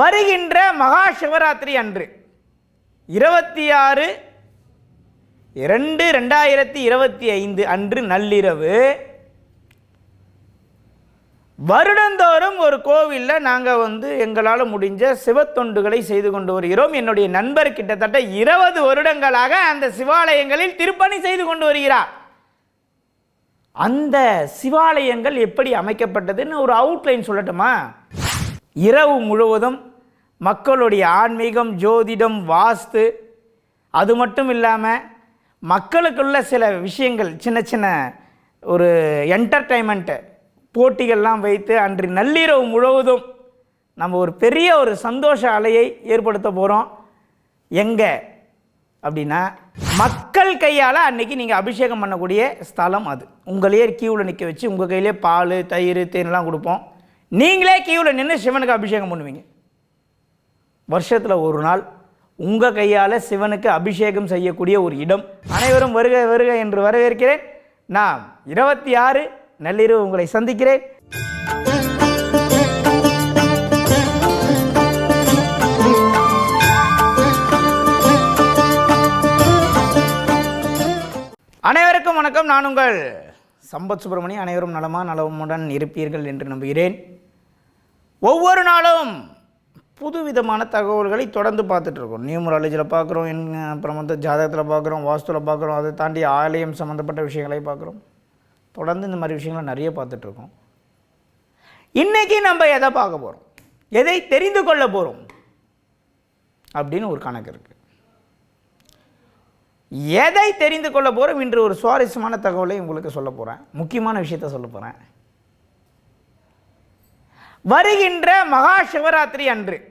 வருகின்ற மகா சிவராத்திரி அன்று. இருபத்தி ஆறு இரண்டு ரெண்டாயிரத்தி இருபத்தி ஐந்து அன்று நள்ளிரவு. வருடந்தோறும் ஒரு கோவிலில் நாங்கள் வந்து எங்களால் முடிஞ்ச சிவத்தொண்டுகளை செய்து கொண்டு வருகிறோம். என்னுடைய நண்பர் கிட்டத்தட்ட இருபது வருடங்களாக அந்த சிவாலயங்களில் திருப்பணி செய்து கொண்டு வருகிறார். அந்த சிவாலயங்கள் எப்படி அமைக்கப்பட்டதுன்னு ஒரு அவுட்லைன் சொல்லட்டுமா? இரவு முழுவதும் மக்களுடைய ஆன்மீகம் ஜோதிடம் வாஸ்து அது மட்டும் இல்லாமல் மக்களுக்குள்ள சில விஷயங்கள் சின்ன சின்ன ஒரு என்டர்டைன்மெண்ட்டு போட்டிகள்லாம் வைத்து அன்று நள்ளிரவு முழுவதும் நம்ம ஒரு பெரிய ஒரு சந்தோஷ அலையை ஏற்படுத்த போகிறோம் எங்கே? அப்படின்னா மக்கள் கையால் அன்னைக்கு நீங்கள் அபிஷேகம் பண்ணக்கூடிய ஸ்தலம் அது. உங்களையே கியூவில் நிற்க வச்சு உங்கள் கையிலே பால் தயிர் தேன்லாம் கொடுப்போம். நீங்களே கியூவில் நின்று சிவனுக்கு அபிஷேகம் பண்ணுவீங்க. வருஷத்தில் ஒரு நாள் உங்கள் கையால் சிவனுக்கு அபிஷேகம் செய்யக்கூடிய ஒரு இடம். அனைவரும் வருக வருக என்று வரவேற்கிறேன். நான் இருபத்தி ஆறு நள்ளிரவு உங்களை சந்திக்கிறேன். அனைவருக்கும் வணக்கம். நான் உங்கள் சம்பத் சுப்பிரமணி அனைவரும் நலமா நலமுடன் இருப்பீர்கள் என்று நம்புகிறேன். ஒவ்வொரு நாளும் புதுவிதமான தகவல்களை தொடர்ந்து பார்த்துட்டு இருக்கோம் நியூமராலஜியில் பார்க்குறோம் என் அப்புறம் வந்து ஜாதகத்தில் பார்க்குறோம் வாஸ்துவில் பார்க்குறோம் அதை தாண்டி ஆலயம் சம்மந்தப்பட்ட விஷயங்களை பார்க்குறோம். தொடர்ந்து இந்த மாதிரி விஷயங்களை நிறைய பார்த்துட்ருக்கோம். இன்றைக்கி நம்ம எதை பார்க்க போகிறோம் எதை தெரிந்து கொள்ள போகிறோம் அப்படின்னு ஒரு கணக்கு இருக்குது எதை தெரிந்து கொள்ள போகிறோம் இன்று ஒரு சுவாரஸ்யமான தகவலை உங்களுக்கு சொல்ல போகிறேன் முக்கியமான விஷயத்த சொல்ல போகிறேன் வருகின்ற மகா சிவராத்திரி அன்று.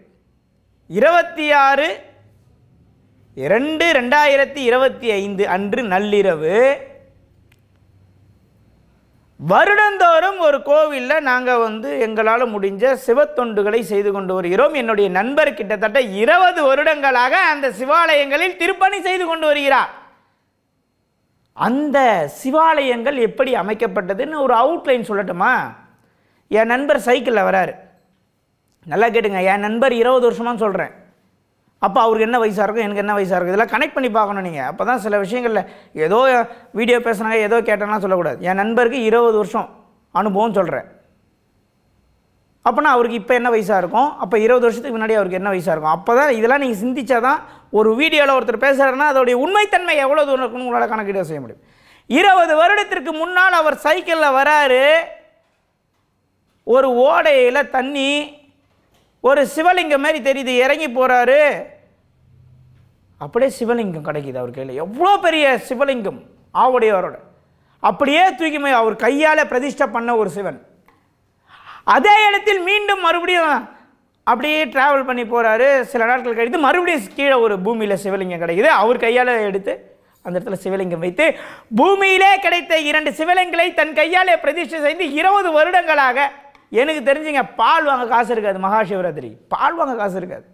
இருபத்தி ஆறு இரண்டு ரெண்டாயிரத்தி இருபத்தி ஐந்து அன்று நள்ளிரவு. வருடந்தோறும் ஒரு கோவிலில் நாங்கள் வந்து எங்களால் முடிஞ்ச சிவத்தொண்டுகளை செய்து கொண்டு வருகிறோம். என்னுடைய நண்பர் கிட்டத்தட்ட இருபது வருடங்களாக அந்த சிவாலயங்களில் திருப்பணி செய்து கொண்டு வருகிறார். அந்த சிவாலயங்கள் எப்படி அமைக்கப்பட்டதுன்னு ஒரு அவுட்லைன் சொல்லட்டுமா? என் நண்பர் சைக்கிளில் வராரு. நல்லா கேட்டுங்க என் நண்பர் இருபது வருஷமாக சொல்கிறேன் அப்போ அவருக்கு என்ன வயசாக இருக்கும் எனக்கு என்ன வயசாக இருக்கும் இதெல்லாம் கனெக்ட் பண்ணி பார்க்கணும் நீங்கள் அப்போ தான் சில விஷயங்களில் ஏதோ வீடியோ பேசுனாங்க ஏதோ கேட்டேன்னா சொல்லக்கூடாது. என் நண்பருக்கு இருபது வருஷம் அனுபவம் சொல்கிறேன் அப்போனா அவருக்கு இப்போ என்ன வயசாக இருக்கும் அப்போ இருபது வருஷத்துக்கு முன்னாடி அவருக்கு என்ன வயசாக இருக்கும். அப்போ தான் இதெல்லாம் நீங்கள் சிந்திச்சா தான் ஒரு வீடியோவில் ஒருத்தர் பேசுகிறாருன்னா அதோடைய உண்மைத்தன்மை எவ்வளோ தூரம் இருக்குன்னு உங்களால் கணக்கீடு செய்ய முடியும். இருபது வருடத்திற்கு முன்னால் அவர் சைக்கிளில் வராரு ஒரு ஓடையில் தண்ணி ஒரு சிவலிங்கம் மாதிரி தெரியுது இறங்கி போகிறாரு அப்படியே சிவலிங்கம் கிடைக்குது அவர் கையில். எவ்வளோ பெரிய சிவலிங்கம்? ஆவுடையவரோட அப்படியே தூக்கி அவர் கையால் பிரதிஷ்டை பண்ண ஒரு சிவன். அதே இடத்தில் மீண்டும் மறுபடியும் அப்படியே ட்ராவல் பண்ணி போகிறாரு சில நாட்கள் கழித்து மறுபடியும் கீழே ஒரு பூமியில் சிவலிங்கம் கிடைக்குது. அவர் கையால் எடுத்து அந்த இடத்துல சிவலிங்கம் வைத்து பூமியிலே கிடைத்த இரண்டு சிவலிங்களை தன் கையாலே பிரதிஷ்டை செய்து இருபது வருடங்களாக எனக்கு தெரிஞ்சுங்க பால் வாங்க காசு இருக்காது மகா சிவராத்திரி பால் வாங்க காசு இருக்காது.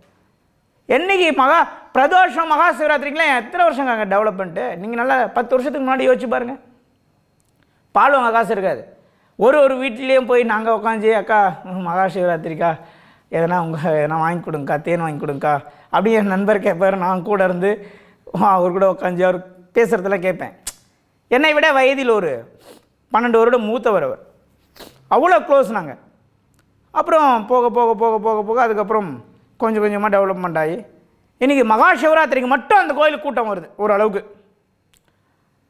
என்னைக்கு மகா பிரதோஷம் மகா சிவராத்திரிக்கெலாம் எத்தனை வருஷங்க அங்கே டெவலப்மெண்ட்டு நீங்கள் நல்லா பத்து வருஷத்துக்கு முன்னாடி யோசிச்சு பாருங்கள் பால் வாங்க காசு இருக்காது. ஒரு ஒரு வீட்லேயும் போய் நாங்கள் உட்காந்து அக்கா மகா சிவராத்திரிக்கா எதனா உங்கள் எதனா வாங்கி கொடுங்கக்கா தேன் வாங்கி கொடுங்கக்கா அப்படி என் நண்பர் கேட்பார் நான் கூட இருந்து அவர் கூட உட்காந்து அவர் பேசுகிறதெல்லாம் கேட்பேன். என்னை விட வயதில் ஒரு பன்னெண்டு வருடம் மூத்தவர் அவர். அவ்வளோ க்ளோஸ் நாங்கள் அப்புறம் போக போக போக போக போக அதுக்கப்புறம் கொஞ்சம் கொஞ்சமாக டெவலப்மெண்ட் ஆகி இன்றைக்கி மகா சிவராத்திரிக்கு மட்டும் அந்த கோயிலுக்கு கூட்டம் வருது ஓரளவுக்கு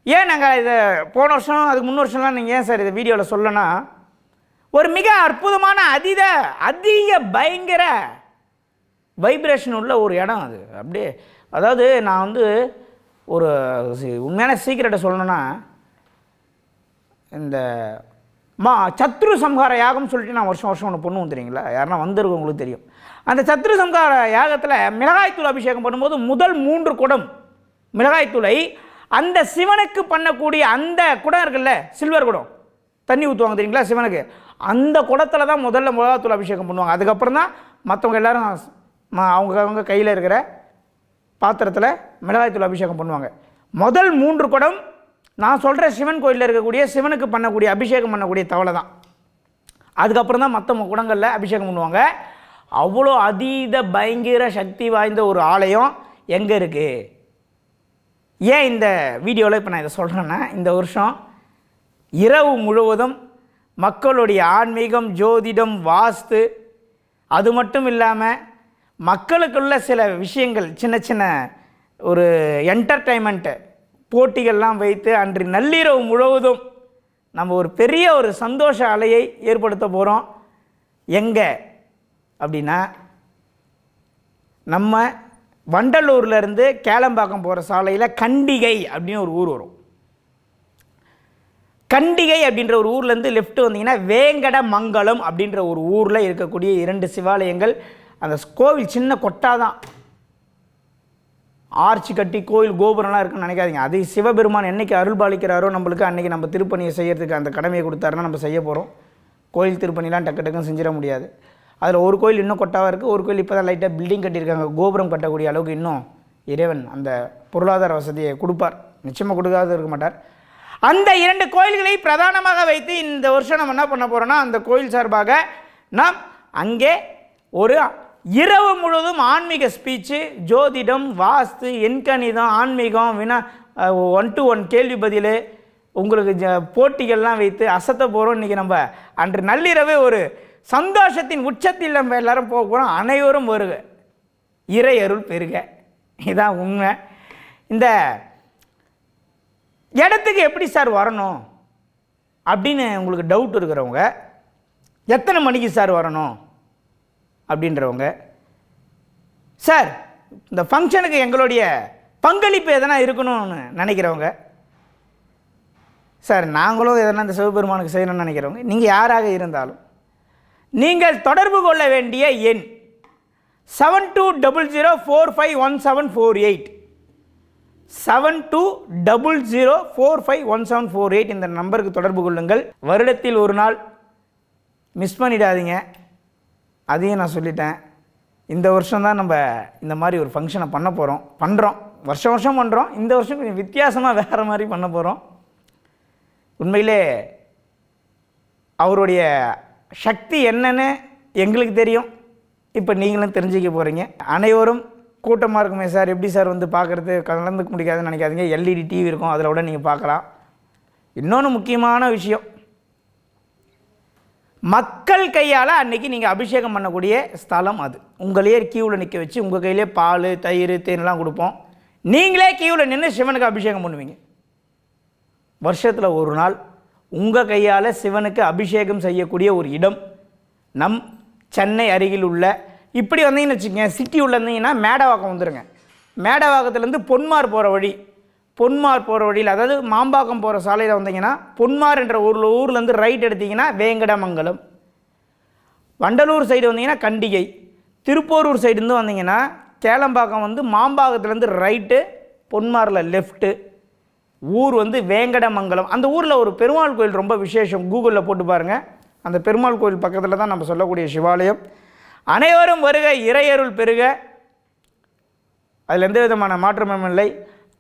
ஏன் நாங்கள் இதை போன வருஷம் அதுக்கு முன் வருஷம்லாம் நீங்கள் ஏன் சார் இதை வீடியோவில் சொல்லனா ஒரு மிக அற்புதமான அதீத அதிக பயங்கர வைப்ரேஷன் உள்ள ஒரு இடம் அது. அப்படியே அதாவது நான் வந்து ஒரு உண்மையான சீக்கிரட்டை சொல்லணும்னா இந்த மா சத்ரு சம்ஹார யாகம்னு சொல்லிட்டு நான் வருஷம் வருஷம் ஒன்று பண்ணுவோம் தெரியுங்களா? யாருன்னா வந்திருக்கு உங்களுக்கு தெரியும். அந்த சத்ரு சம்ஹார யாகத்தில் மிளகாய்த்தூள் அபிஷேகம் பண்ணும்போது முதல் மூன்று குடம் மிளகாய்த்தூளை அந்த சிவனுக்கு பண்ணக்கூடிய அந்த குடம் இருக்குல்ல சில்வர் குடம். தண்ணி ஊற்றுவாங்க தெரியுங்களா சிவனுக்கு? அந்த குடத்தில் தான் முதல்ல மிளகாத்தூள் அபிஷேகம் பண்ணுவாங்க. அதுக்கப்புறம் தான் மற்றவங்க எல்லாரும் அவங்க அவங்க கையில் இருக்கிற பாத்திரத்தில் மிளகாய்த்தூள் அபிஷேகம் பண்ணுவாங்க. முதல் மூன்று குடம் நான் சொல்கிற சிவன் கோயிலில் இருக்கக்கூடிய சிவனுக்கு பண்ணக்கூடிய அபிஷேகம் பண்ணக்கூடிய தவளை தான். அதுக்கப்புறம் தான் மற்ற குடங்களில் அபிஷேகம் பண்ணுவாங்க. அவ்வளோ அதீத பயங்கர சக்தி வாய்ந்த ஒரு ஆலயம் எங்கே இருக்குது ஏன் இந்த வீடியோவில் இப்போ நான் இதை சொல்கிறேன்னா இந்த வருஷம் இரவு முழுவதும் மக்களுடைய ஆன்மீகம் ஜோதிடம் வாஸ்து அது மட்டும் இல்லாமல் மக்களுக்குள்ள சில விஷயங்கள் சின்ன சின்ன ஒரு என்டர்டைன்மெண்ட்டு போட்டிகள்லாம் வைத்து அன்று நள்ளிரவு முழுவதும் நம்ம ஒரு பெரிய ஒரு சந்தோஷ அலையை ஏற்படுத்த போகிறோம் எங்கே? அப்படின்னா நம்ம வண்டலூர்லேருந்து கேளம்பாக்கம் போகிற சாலையில் கண்டிகை அப்படின்னு ஒரு ஊர் வரும். கண்டிகை அப்படின்ற ஒரு ஊர்லேருந்து லெஃப்ட் வந்தீங்கன்னா வேங்கடமங்கலம் அப்படின்ற ஒரு ஊரில் இருக்கக்கூடிய இரண்டு சிவாலயங்கள் அந்த கோவில் சின்ன கொட்டா தான் ஆர்ச்சி கட்டி கோயில் கோபுரம்லாம் இருக்குன்னு நினைக்காதீங்க. அது சிவபெருமான் என்றைக்கு அருள் பாலிக்கிறாரோ நம்மளுக்கு அன்றைக்கி நம்ம திருப்பணியை செய்கிறதுக்கு அந்த கடமையை கொடுத்தாருன்னா நம்ம செய்ய போகிறோம் கோயில் திருப்பணிலாம் டக்கு டக்குன்னு செஞ்சிட முடியாது. அதில் ஒரு கோயில் இன்னும் கொட்டாவாக இருக்குது ஒரு கோயில் இப்போ தான் லைட்டாக பில்டிங் கட்டியிருக்காங்க. கோபுரம் கட்டக்கூடிய அளவுக்கு இன்னும் இறைவன் அந்த பொருளாதார வசதியை கொடுப்பார். நிச்சயமாக கொடுக்காத இருக்க மாட்டார். அந்த இரண்டு கோயில்களை பிரதானமாக வைத்து இந்த வருஷம் நம்ம என்ன பண்ண போகிறோன்னா அந்த கோயில் சார்பாக நாம் அங்கே ஒரு இரவு முழுவதும் ஆன்மீக ஸ்பீச்சு ஜோதிடம் வாஸ்து எண்கணிதம் ஆன்மீகம் வினா ஒன் டு ஒன் கேள்வி பதில் உங்களுக்கு ஜ போட்டிகள்லாம் வைத்து அசத்த போகிறோம் இன்றைக்கி நம்ம அன்று நள்ளிரவே ஒரு சந்தோஷத்தின் உச்சத்தில் நம்ம எல்லாரும் போக போகிறோம் அனைவரும் வருக. இறை அருள் பெருக. இதான் உண்மை. இந்த இடத்துக்கு எப்படி சார் வரணும்? அப்படின்னு உங்களுக்கு டவுட் இருக்கிறவங்க எத்தனை மணிக்கு சார் வரணும்? அப்படின்றவங்க சார் இந்த ஃபங்க்ஷனுக்கு எங்களுடைய பங்களிப்பு எதனா இருக்கணும்னு நினைக்கிறவங்க சார் நாங்களும் எதனா இந்த சிவபெருமானுக்கு செய்யணும்னு நினைக்கிறவங்க நீங்கள் யாராக இருந்தாலும் நீங்கள் தொடர்பு கொள்ள வேண்டிய எண் seven two double zero four five one seven four eight seven two double zero four five one seven four eight இந்த நம்பருக்கு தொடர்பு கொள்ளுங்கள். வருடத்தில் ஒரு நாள் மிஸ் பண்ணிடாதீங்க. அதையும் நான் சொல்லிட்டேன். இந்த வருஷம் தான் நம்ம இந்த மாதிரி ஒரு ஃபங்க்ஷனை பண்ண போகிறோம் பண்ணுறோம் வருஷம் வருஷம் பண்ணுறோம் இந்த வருஷம் கொஞ்சம் வித்தியாசமாக வேறு மாதிரி பண்ண போகிறோம் உண்மையிலே அவருடைய சக்தி என்னன்னு எங்களுக்கு தெரியும். இப்போ நீங்களும் தெரிஞ்சுக்க போகிறீங்க அனைவரும் கூட்டமாக இருக்குமே சார். எப்படி சார் வந்து பார்க்குறது? கலந்துக்க முடியாதுன்னு நினைக்காதீங்க. எல்இடி டிவி இருக்கும். அதில் விட நீங்கள் பார்க்கலாம். இன்னொன்று முக்கியமான விஷயம். மக்கள் கையால் அன்னைக்கு நீங்கள் அபிஷேகம் பண்ணக்கூடிய ஸ்தலம் அது. உங்களையே கியூவில் நிற்க வச்சு உங்கள் கையிலே பால் தயிர் தேன்லாம் கொடுப்போம். நீங்களே கியூவில் நின்று சிவனுக்கு அபிஷேகம் பண்ணுவீங்க. வருஷத்தில் ஒரு நாள் உங்கள் கையால் சிவனுக்கு அபிஷேகம் செய்யக்கூடிய ஒரு இடம். நம் சென்னை அருகில் உள்ள இப்படி வந்தீங்கன்னு வச்சுக்கோங்க சிட்டி உள்ள இருந்தீங்கன்னா மேடவாக்கம் வந்துடுங்க மேடவாக்கத்துலேருந்து பொன்மார் போகிற வழி. பொன்மார் போகிற வழியில் அதாவது மாம்பாக்கம் போகிற சாலையில் வந்தீங்கன்னா பொன்மார் என்ற ஊரில் ஊர்லேருந்து ரைட் எடுத்தீங்கன்னா வேங்கடமங்கலம். வண்டலூர் சைடு வந்தீங்கன்னா கண்டிகை. திருப்போரூர் சைடுலேருந்து வந்தீங்கன்னா கேளம்பாக்கம் வந்து மாம்பாக்கத்துலேருந்து ரைட்டு பொன்மாரில் லெஃப்ட்டு ஊர் வந்து வேங்கடமங்கலம். அந்த ஊரில் ஒரு பெருமாள் கோயில் ரொம்ப விசேஷம். கூகுளில் போட்டு பாருங்கள் அந்த பெருமாள் கோயில் பக்கத்தில் தான் நம்ம சொல்லக்கூடிய சிவாலயம். அனைவரும் வருக இறையருள் பெருக. அதில் எந்த விதமான மாற்றமும் இல்லை.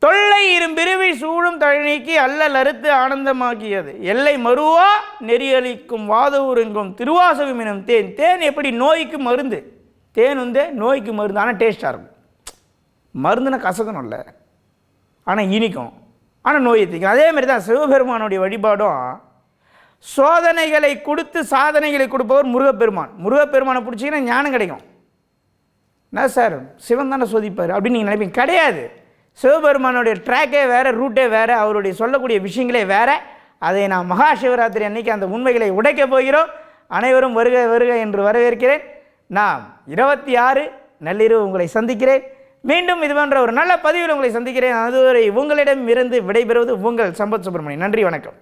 தொல்லை இரும்பிரிவி சூழும் தழநீக்கி அல்லல் அறுத்து ஆனந்தமாக்கியது எல்லை மறுவா நெறியளிக்கும் வாதவூரெங்கும் திருவாசகம் எனும் தேன். தேன் எப்படி நோய்க்கு மருந்து? தேன் வந்து நோய்க்கு மருந்து. ஆனால் டேஸ்ட்டாக இருக்கும். மருந்துனா இல்லை ஆனால் இனிக்கும். ஆனால் நோய் எத்திக்கும் அதே மாதிரி தான் சிவபெருமானுடைய வழிபாடும். சோதனைகளை கொடுத்து சாதனைகளை கொடுப்பவர் முருகப்பெருமான். முருகப்பெருமானை பிடிச்சிங்கன்னா ஞானம் கிடைக்கும். என்ன சார்? சிவன் தானே சோதிப்பார். அப்படின்னு நீங்கள் நினைப்பீங்க. கிடையாது. சிவபெருமானுடைய ட்ராக்கே வேறு ரூட்டே வேறு அவருடைய சொல்லக்கூடிய விஷயங்களே வேறு. அதை நான் மகா சிவராத்திரி அன்னைக்கு அந்த உண்மைகளை உடைக்க போகிறோம். அனைவரும் வருக வருக என்று வரவேற்கிறேன். நான் இருபத்தி ஆறு நள்ளிரவு உங்களை சந்திக்கிறேன். மீண்டும் இது போன்ற ஒரு நல்ல பதிவில் உங்களை சந்திக்கிறேன். அதுவரை உங்களிடம் இருந்து விடைபெறுவது உங்கள் சம்பத் சுப்பிரமணியன். நன்றி வணக்கம்.